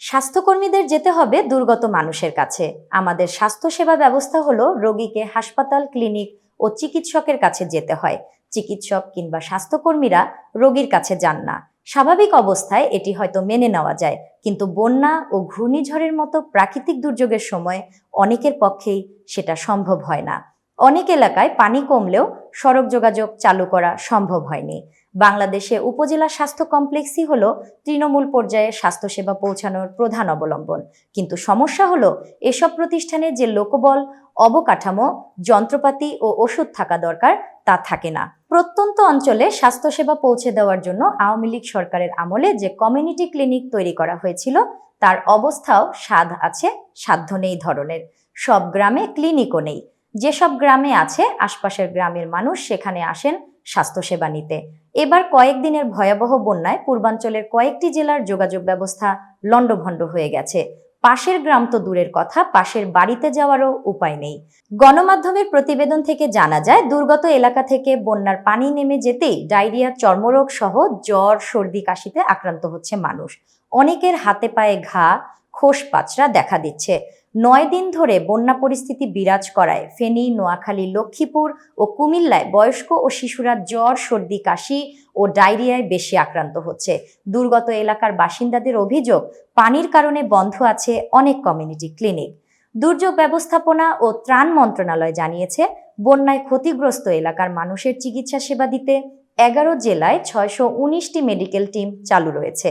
স্বাস্থ্যকর্মীদের যেতে হবে দুর্গত মানুষের কাছে। আমাদের স্বাস্থ্যসেবা ব্যবস্থা হলো রোগীকে হাসপাতাল, ক্লিনিক ও চিকিৎসকের কাছে যেতে হয়। চিকিৎসক কিংবা স্বাস্থ্যকর্মীরা রোগীর কাছে যান না। স্বাভাবিক অবস্থায় এটি হয়তো মেনে নেওয়া যায়, কিন্তু বন্যা ও ঘূর্ণিঝড়ের মতো প্রাকৃতিক দুর্যোগের সময় অনেকের পক্ষেই সেটা সম্ভব হয় না। অনেক এলাকায় পানি কমলেও সড়ক যোগাযোগ চালু করা সম্ভব হয়নি। বাংলাদেশে উপজেলা স্বাস্থ্য কমপ্লেক্সই হল তৃণমূল পর্যায়ে স্বাস্থ্যসেবা পৌঁছানোর প্রধান অবলম্বন। কিন্তু সমস্যা হলো এসব প্রতিষ্ঠানে যে লোকবল, অবকাঠামো, যন্ত্রপাতি ও ওষুধ থাকা দরকার তা থাকে না। প্রত্যন্ত অঞ্চলে স্বাস্থ্যসেবা পৌঁছে দেওয়ার জন্য আওয়ামী লীগ সরকারের আমলে যে কমিউনিটি ক্লিনিক তৈরি করা হয়েছিল, তার অবস্থাও স্বাদ আছে, সাধ্য নেই ধরনের। সব গ্রামে ক্লিনিকও নেই। যেসব গ্রামে আছে, আশপাশের গ্রামের মানুষ সেখানে আসেন স্বাস্থ্যসেবা নিতে। এবার কয়েকদিনের ভয়াবহ বন্যায় পূর্বাঞ্চলের কয়েকটি জেলার যোগাযোগ ব্যবস্থা লণ্ডভণ্ড হয়ে গেছে। পাশের গ্রাম তো দূরের কথা, পাশের বাড়িতে যাওয়ারও উপায় নেই। গণমাধ্যমের প্রতিবেদন থেকে জানা যায়, দুর্গত এলাকা থেকে বন্যার পানি নেমে যেতেই ডায়রিয়া, চর্মরোগ সহ জ্বর, সর্দি, কাশিতে আক্রান্ত হচ্ছে মানুষ। অনেকের হাতে পায়ে ঘা খোস পাচড়া দেখা দিচ্ছে। নয় দিন ধরে বন্যা পরিস্থিতি বিরাজ করায় ফেনী, নোয়াখালী, লক্ষ্মীপুর ও কুমিল্লায় বয়স্ক ও শিশুরা জ্বর, সর্দি, কাশি ও ডায়রিয়ায় বেশি আক্রান্ত হচ্ছে। দুর্গত এলাকার বাসিন্দাদের অভিযোগ, পানির কারণে বন্ধ আছে অনেক কমিউনিটি ক্লিনিক। দুর্যোগ ব্যবস্থাপনা ও ত্রাণ মন্ত্রণালয় জানিয়েছে, বন্যায় ক্ষতিগ্রস্ত এলাকার মানুষের চিকিৎসা সেবা দিতে এগারো জেলায় ছয়শো উনিশটি মেডিকেল টিম চালু রয়েছে।